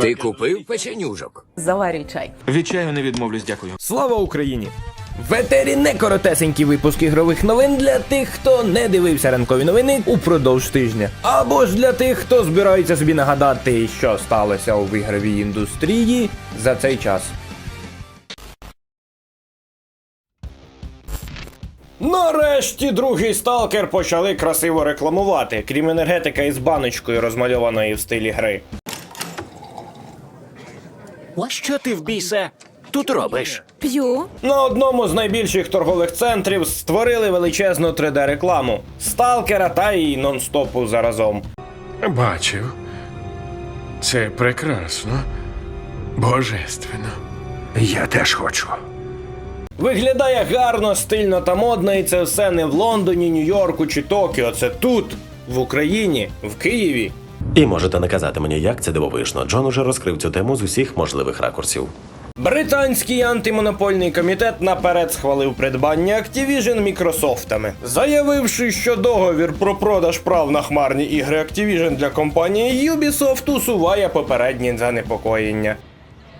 Ти купив печенюжок? Заварюй чай. Від чаю не відмовлюсь, дякую. Слава Україні! В етері не коротесенький випуск ігрових новин для тих, хто не дивився ранкові новини упродовж тижня. Або ж для тих, хто збирається собі нагадати, що сталося у ігровій індустрії за цей час. Нарешті другий сталкер почали красиво рекламувати, крім енергетика із баночкою, розмальованої в стилі гри. Що ти в біса тут робиш? П'ю. На одному з найбільших торгових центрів створили величезну 3D-рекламу сталкера та і нон-стопу заразом. Бачив. Це прекрасно. Божественно. Я теж хочу. Виглядає гарно, стильно та модно, і це все не в Лондоні, Нью-Йорку чи Токіо. Це тут, в Україні, в Києві. І можете наказати мені, як це дивовижно. Джон уже розкрив цю тему з усіх можливих ракурсів. Британський антимонопольний комітет наперед схвалив придбання Activision Мікрософтами, заявивши, що договір про продаж прав на хмарні ігри Activision для компанії Ubisoft усуває попередні занепокоєння.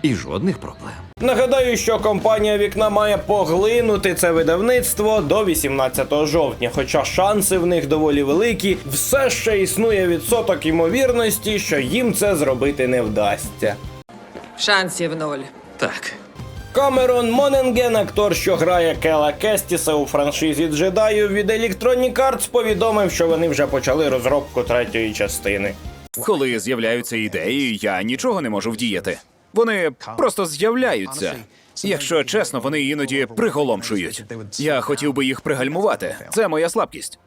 І жодних проблем. Нагадаю, що компанія вікна має поглинути це видавництво до 18 жовтня, хоча шанси в них доволі великі, все ще існує відсоток ймовірності, що їм це зробити не вдасться. Шансів нуль. Так. Камерон Моненген, актор, що грає Кела Кестіса у франшизі Джедаю від Electronic Arts, повідомив, що вони вже почали розробку третьої частини. Коли з'являються ідеї, я нічого не можу вдіяти. Вони просто з'являються. Якщо чесно, вони іноді приголомшують. Я хотів би їх пригальмувати. Це моя слабкість.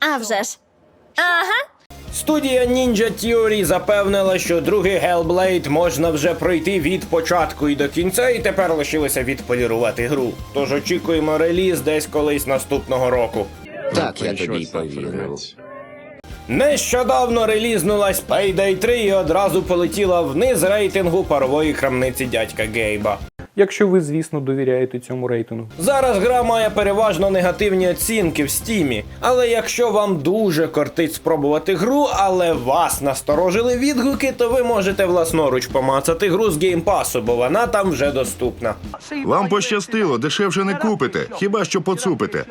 А вже ж. Ага. Студія Ninja Theory запевнила, що другий Hellblade можна вже пройти від початку і до кінця, і тепер лишилося відполірувати гру. Тож очікуємо реліз десь колись наступного року. Так, я тобі повірив. Нещодавно релізнулась Payday 3 і одразу полетіла вниз рейтингу парової крамниці дядька Гейба. Якщо ви, звісно, довіряєте цьому рейтингу. Зараз гра має переважно негативні оцінки в стімі. Але якщо вам дуже кортить спробувати гру, але вас насторожили відгуки, то ви можете власноруч помацати гру з геймпасу, бо вона там вже доступна. Вам пощастило, дешевше не купите, хіба що поцупите.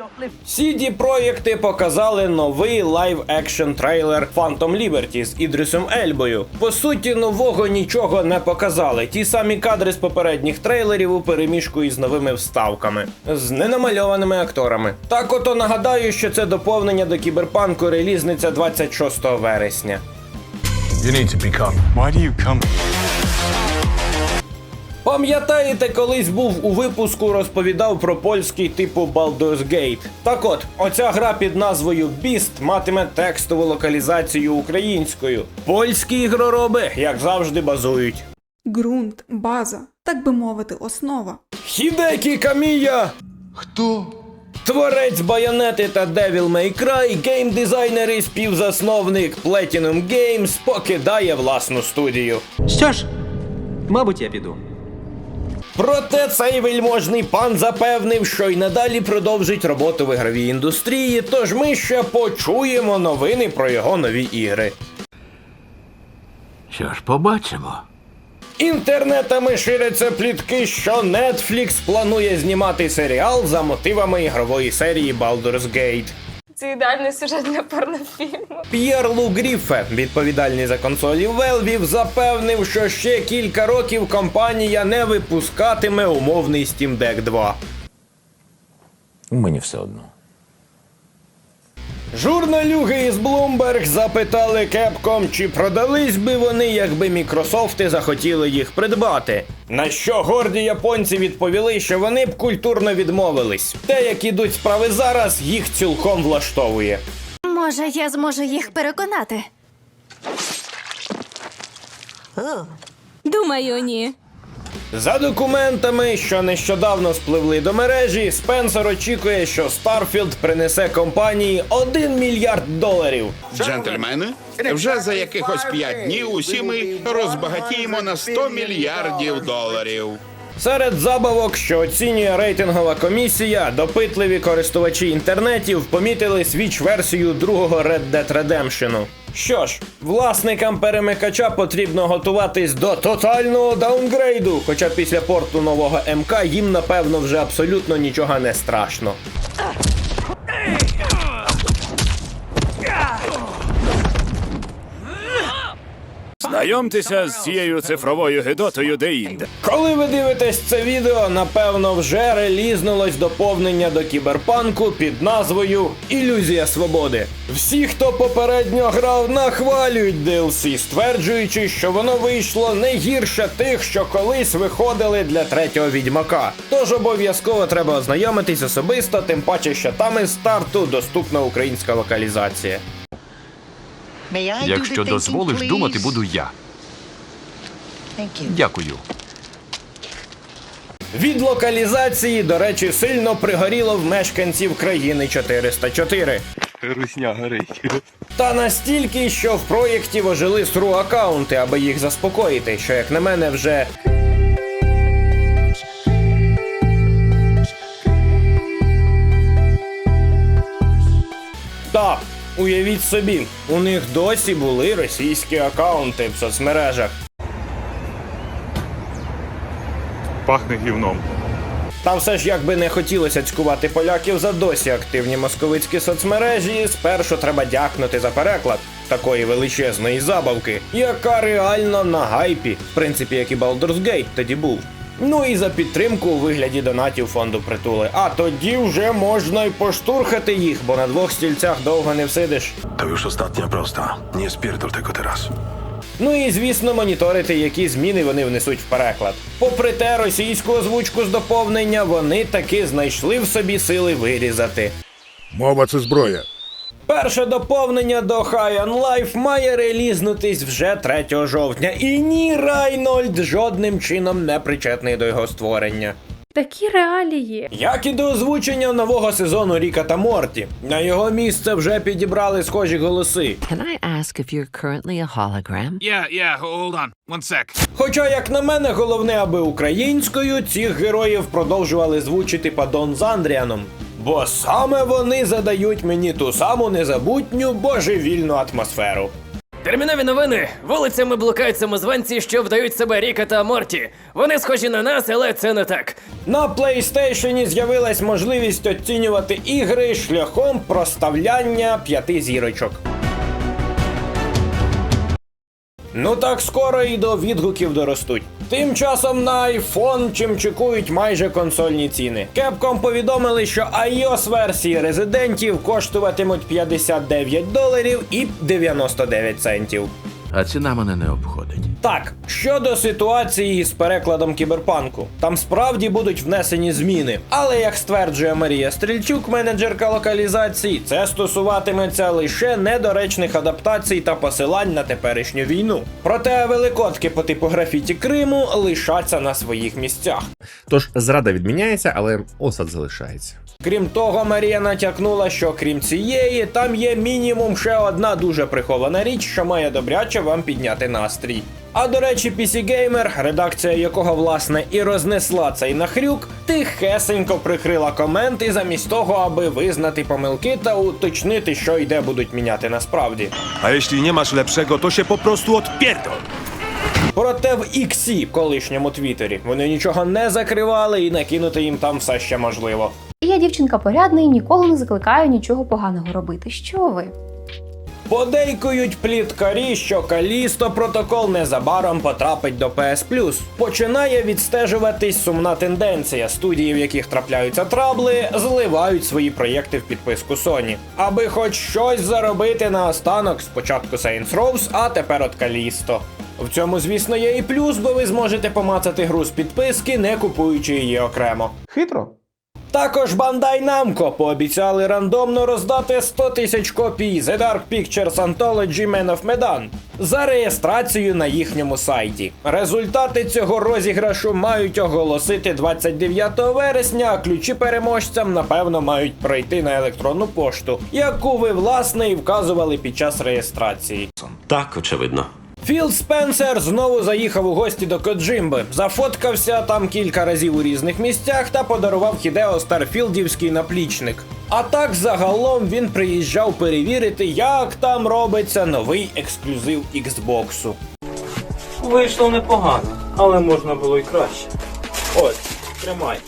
CD проєкти показали новий лайв екшн трейлер Phantom Liberty з Ідрисом Ельбою. По суті, нового нічого не показали. Ті самі кадри з попередніх трейлерів у переміжку із новими вставками, з ненамальованими акторами. Так ото нагадаю, що це доповнення до кіберпанку релізниця 26 вересня. Пам'ятаєте, колись був у випуску, розповідав про польський типу Baldur's Gate. Так от, оця гра під назвою Beast матиме текстову локалізацію українською. Польські ігророби, як завжди, базують. ґрунт, база, так би мовити, основа. Хідекі Камія! Хто? Творець байонети та Devil May Cry, геймдизайнер і співзасновник Platinum Games покидає власну студію. Що ж, мабуть, я піду. Проте цей вельможний пан запевнив, що й надалі продовжить роботу в ігровій індустрії, тож ми ще почуємо новини про його нові ігри. Що ж, побачимо. Інтернетами ширяться плітки, що Netflix планує знімати серіал за мотивами ігрової серії Baldur's Gate. Це ідеальний сюжет для порнофільму. П'єр Лу Гріфе, відповідальний за консолі Valve, запевнив, що ще кілька років компанія не випускатиме умовний Steam Deck 2. Мені все одно. Журналюги із Bloomberg запитали Capcom, чи продались би вони, якби Мікрософти захотіли їх придбати. На що горді японці відповіли, що вони б культурно відмовились. Те, як ідуть справи зараз, їх цілком влаштовує. Може, я зможу їх переконати. Думаю, ні. За документами, що нещодавно спливли до мережі, Спенсер очікує, що Starfield принесе компанії 1 мільярд доларів. Джентльмени, вже за якихось п'ять днів усі ми розбагатіємо на 100 мільярдів доларів. Серед забавок, що оцінює рейтингова комісія, допитливі користувачі інтернетів помітили свіч версію другого Red Dead Redemption. Що ж, власникам перемикача потрібно готуватись до тотального даунгрейду, хоча після порту нового МК їм напевно вже абсолютно нічого не страшно. Знайомтеся з цією цифровою гидотою де-інде. Коли ви дивитесь це відео, напевно, вже релізнулось доповнення до кіберпанку під назвою Ілюзія свободи. Всі, хто попередньо грав, нахвалюють DLC, стверджуючи, що воно вийшло не гірше тих, що колись виходили для третього відьмака. Тож обов'язково треба ознайомитись особисто, тим паче, що там із старту доступна українська локалізація. Якщо дозволиш, думати буду я. Дякую. Від локалізації, до речі, сильно пригоріло в мешканців країни 404. Русня горить. Та настільки, що в проєкті вожили сру акаунти, аби їх заспокоїти, що, як на мене, вже. Так, уявіть собі, у них досі були російські акаунти в соцмережах. Пахне гівном. Та все ж як би не хотілося цькувати поляків за досі активні московицькі соцмережі, спершу треба дякнути за переклад такої величезної забавки, яка реально на гайпі, в принципі, як і Baldur's Gate тоді був. Ну і за підтримку у вигляді донатів фонду притули. А тоді вже можна й поштурхати їх, бо на двох стільцях довго не всидиш. To już ostatnia prosta. Nie spierdol tego teraz. Ну і звісно, моніторити, які зміни вони внесуть в переклад. Попри те, російську озвучку з доповнення вони таки знайшли в собі сили вирізати. Мова це зброя. Перше доповнення до High on Life має релізнутись вже 3 жовтня, і ні Райнольд жодним чином не причетний до його створення. Такі реалії. Як і до озвучення нового сезону Ріка та Морті. На його місце вже підібрали схожі голоси. Can I ask if you're currently a hologram? Yeah, yeah, hold on. One sec. Хоча, як на мене, головне, аби українською цих героїв продовжували звучити падон з Андріаном. Бо саме вони задають мені ту саму незабутню божевільну атмосферу. Термінові новини. Вулицями блукають самозванці, що вдають себе Ріка та Морті. Вони схожі на нас, але це не так. На PlayStation з'явилась можливість оцінювати ігри шляхом проставляння п'яти зірочок. Ну так скоро і до відгуків доростуть. Тим часом на iPhone чимчикують майже консольні ціни. Capcom повідомили, що iOS версії резидентів коштуватимуть 59 доларів і 99 центів. А ціна мене не обходить. Так, щодо ситуації з перекладом кіберпанку, там справді будуть внесені зміни. Але як стверджує Марія Стрільчук, менеджерка локалізації, це стосуватиметься лише недоречних адаптацій та посилань на теперішню війну. Проте великодки по типу графіті Криму лишаться на своїх місцях. Тож зрада відміняється, але осад залишається. Крім того, Марія натякнула, що крім цієї, там є мінімум ще одна дуже прихована річ, що має добряче вам підняти настрій. А до речі, PC Gamer, редакція якого власне і рознесла цей нахрюк, тихесенько прикрила коменти замість того, аби визнати помилки та уточнити, що й де будуть міняти насправді. А якщо не маєш lepszego, то się po prostu. Проте в XC, колишньому твіттері, вони нічого не закривали і накинути їм там все ще можливо. Я дівчинка порядна і ніколи не закликаю нічого поганого робити. Що ви? Подейкують пліткарі, що Калісто протокол незабаром потрапить до PS Plus. Починає відстежуватись сумна тенденція. Студії, в яких трапляються трабли, зливають свої проєкти в підписку Sony. Аби хоч щось заробити на останок, спочатку Saints Row, а тепер от Калісто. В цьому, звісно, є і плюс, бо ви зможете помацати гру з підписки, не купуючи її окремо. Хитро. Також Bandai Namco пообіцяли рандомно роздати 100 тисяч копій The Dark Pictures Anthology Man of Medan за реєстрацію на їхньому сайті. Результати цього розіграшу мають оголосити 29 вересня, а ключі переможцям напевно мають пройти на електронну пошту, яку ви власне і вказували під час реєстрації. Так, очевидно. Філ Спенсер знову заїхав у гості до Коджимби, зафоткався там кілька разів у різних місцях та подарував Хідео Старфілдівський наплічник. А так загалом він приїжджав перевірити, як там робиться новий ексклюзив Xbox. Вийшло непогано, але можна було й краще. Ось, тримай.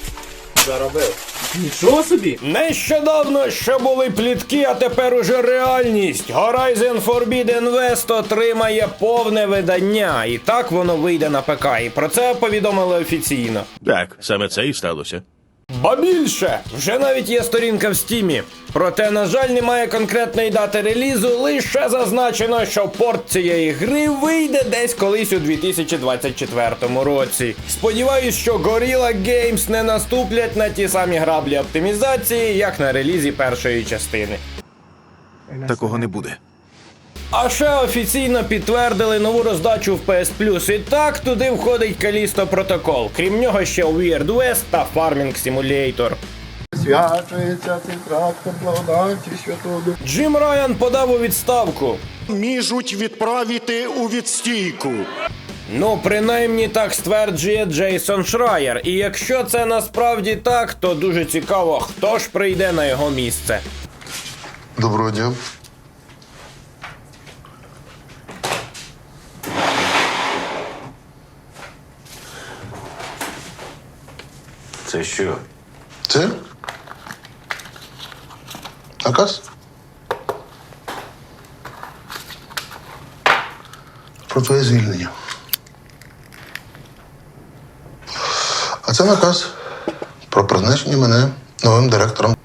Заробив. Нічого собі! Нещодавно ще були плітки, а тепер уже реальність. Horizon Forbidden West отримає повне видання, і так воно вийде на ПК. І про це повідомили офіційно. Так, саме це і сталося. Ба більше, вже навіть є сторінка в стімі. Проте, на жаль, немає конкретної дати релізу, лише зазначено, що порт цієї гри вийде десь колись у 2024 році. Сподіваюсь, що Gorilla Games не наступлять на ті самі граблі оптимізації, як на релізі першої частини. Такого не буде. А ще офіційно підтвердили нову роздачу в PS Plus. І так туди входить Callisto Protocol. Крім нього ще Weird West та Farming Simulator. Святується цей трактор благодаті святого. Джим Райан подав у відставку. Міжуть відправити у відстійку. Ну, принаймні так стверджує Джейсон Шрайер. І якщо це насправді так, то дуже цікаво, хто ж прийде на його місце. Доброго дня. Це що? Це? Наказ? Про твоє звільнення. А це наказ про призначення мене новим директором.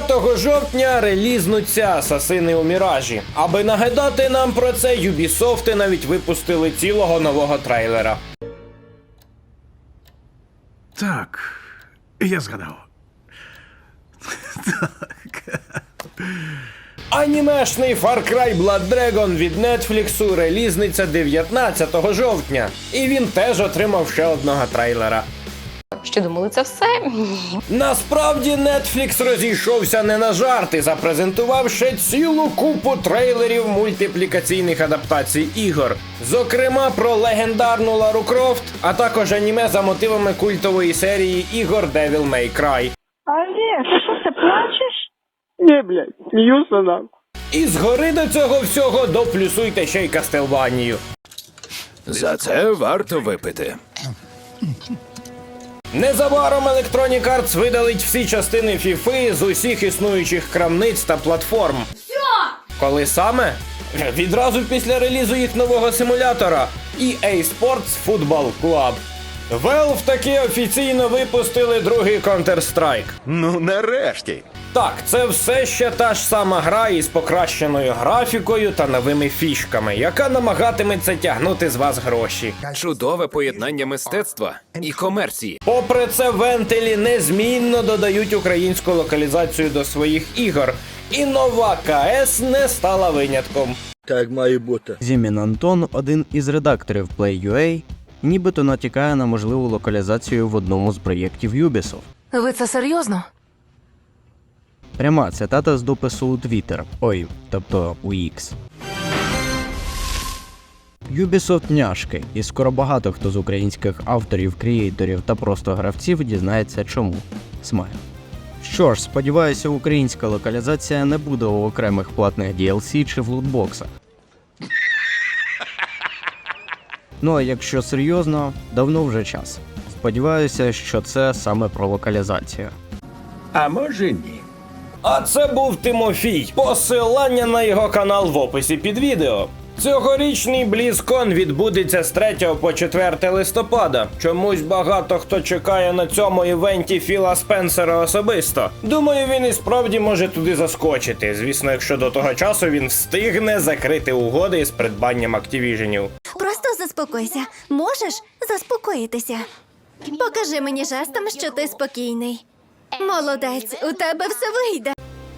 5 жовтня релізнуться асасини у Міражі. Аби нагадати нам про це, Ubisoft навіть випустили цілого нового трейлера. Так, я згадав. Анімешний Far Cry Blood Dragon від Netflix релізниться 19 жовтня. І він теж отримав ще одного трейлера. Що думали, це все? Насправді Netflix розійшовся не на жарти, запрезентувавши цілу купу трейлерів мультиплікаційних адаптацій ігор. Зокрема, про легендарну Лару Крофт, а також аніме за мотивами культової серії ігор Devil May Cry. Олег, ти що, ти плачеш? Ні, блядь, сміюся нам. І згори до цього всього доплюсуйте ще й Кастелванію. За це варто випити. Незабаром Electronic Arts видалить всі частини FIFA з усіх існуючих крамниць та платформ. Коли саме? Відразу після релізу їх нового симулятора EA Sports Football Club. Valve таки офіційно випустили другий Counter-Strike. Ну, нарешті. Так, це все ще та ж сама гра із покращеною графікою та новими фішками, яка намагатиметься тягнути з вас гроші. Чудове поєднання мистецтва і комерції. Попри це, вентилі незмінно додають українську локалізацію до своїх ігор, і нова КС не стала винятком. Так має бути. Зімін Антон, один із редакторів Play.ua, нібито натякає на можливу локалізацію в одному з проєктів Ubisoft. Ви це серйозно? Пряма цитата з допису у Twitter. Ой, тобто у X. Ubisoft няшки, і скоро багато хто з українських авторів, креаторів та просто гравців дізнається чому. Смайл. Що ж, сподіваюся, українська локалізація не буде у окремих платних DLC чи в лутбоксах. Ну а якщо серйозно, давно вже час. Сподіваюся, що це саме про локалізацію. А може ні. А це був Тимофій. Посилання на його канал в описі під відео. Цьогорічний BlizzCon відбудеться з 3 по 4 листопада. Чомусь багато хто чекає на цьому івенті Філа Спенсера особисто. Думаю, він і справді може туди заскочити. Звісно, якщо до того часу він встигне закрити угоди з придбанням активіженів. Просто заспокойся. Можеш заспокоїтися. Покажи мені жестом, що ти спокійний. Молодець, у тебе все вийде.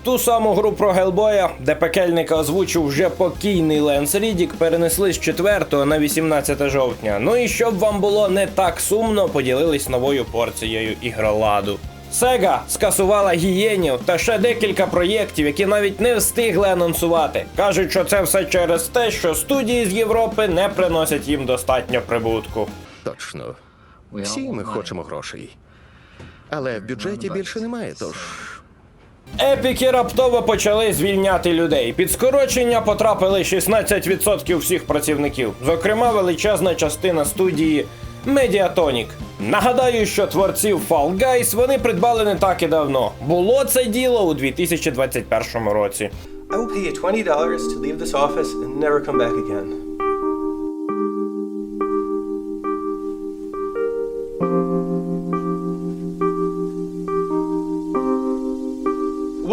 Ту саму гру про Гелбоя, де пекельника озвучив вже покійний Ленс Рідік, перенесли з 4 на 18 жовтня. Ну і щоб вам було не так сумно, поділились новою порцією ігроладу. Сега скасувала гієнів та ще декілька проєктів, які навіть не встигли анонсувати. Кажуть, що це все через те, що студії з Європи не приносять їм достатньо прибутку. Точно. Всі ми хочемо грошей. Але в бюджеті більше немає, тож. Епіки раптово почали звільняти людей. Під скорочення потрапили 16% всіх працівників, зокрема величезна частина студії Mediatonic. Нагадаю, що творців Fall Guys вони придбали не так і давно. Було це діло у 2021 році. I will pay you $20 to leave this office and never come back again.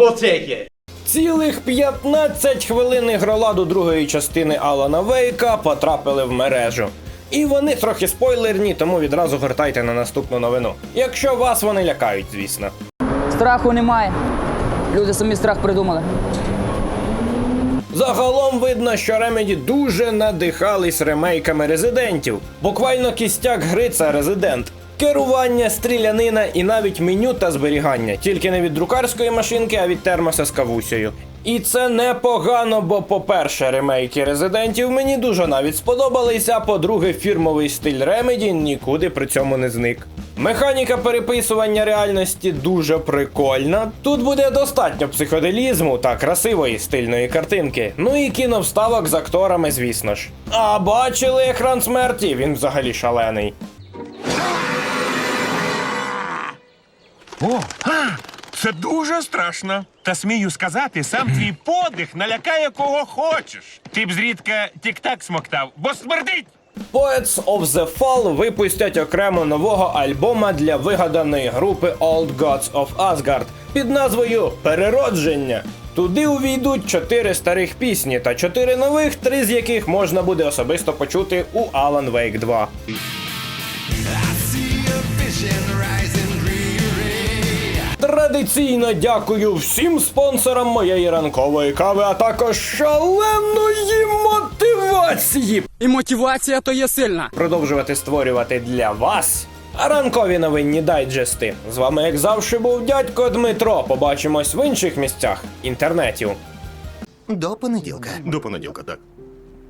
We'll take it. Цілих 15 хвилин ігроладу другої частини Алана Вейка потрапили в мережу. І вони трохи спойлерні, тому відразу гортайте на наступну новину. Якщо вас вони лякають, звісно. Страху немає. Люди самі страх придумали. Загалом видно, що Ремеді дуже надихались ремейками резидентів. Буквально кістяк гри це резидент. Керування, стрілянина і навіть меню та зберігання, тільки не від друкарської машинки, а від термоса з кавусею. І це непогано, бо, по-перше, ремейки резидентів мені дуже навіть сподобалися, а по-друге, фірмовий стиль Ремеді нікуди при цьому не зник. Механіка переписування реальності дуже прикольна. Тут буде достатньо психоделізму та красивої стильної картинки. Ну і кіновставок з акторами, звісно ж. А бачили екран смерті? Він взагалі шалений. О, а, це дуже страшно. Та смію сказати, сам твій подих налякає кого хочеш. Ти б зрідка тік-так смоктав, бо смердить. Poets of the Fall випустять окремо нового альбома для вигаданої групи Old Gods of Asgard під назвою Переродження. Туди увійдуть чотири старих пісні та чотири нових, три з яких можна буде особисто почути у Alan Wake 2. Традиційно дякую всім спонсорам моєї ранкової кави, а також шаленої мотивації І мотивація то є сильна. продовжувати створювати для вас ранкові новинні дайджести. З вами, як завжди, був дядько Дмитро. Побачимось в інших місцях інтернетів. До понеділка. До понеділка, так.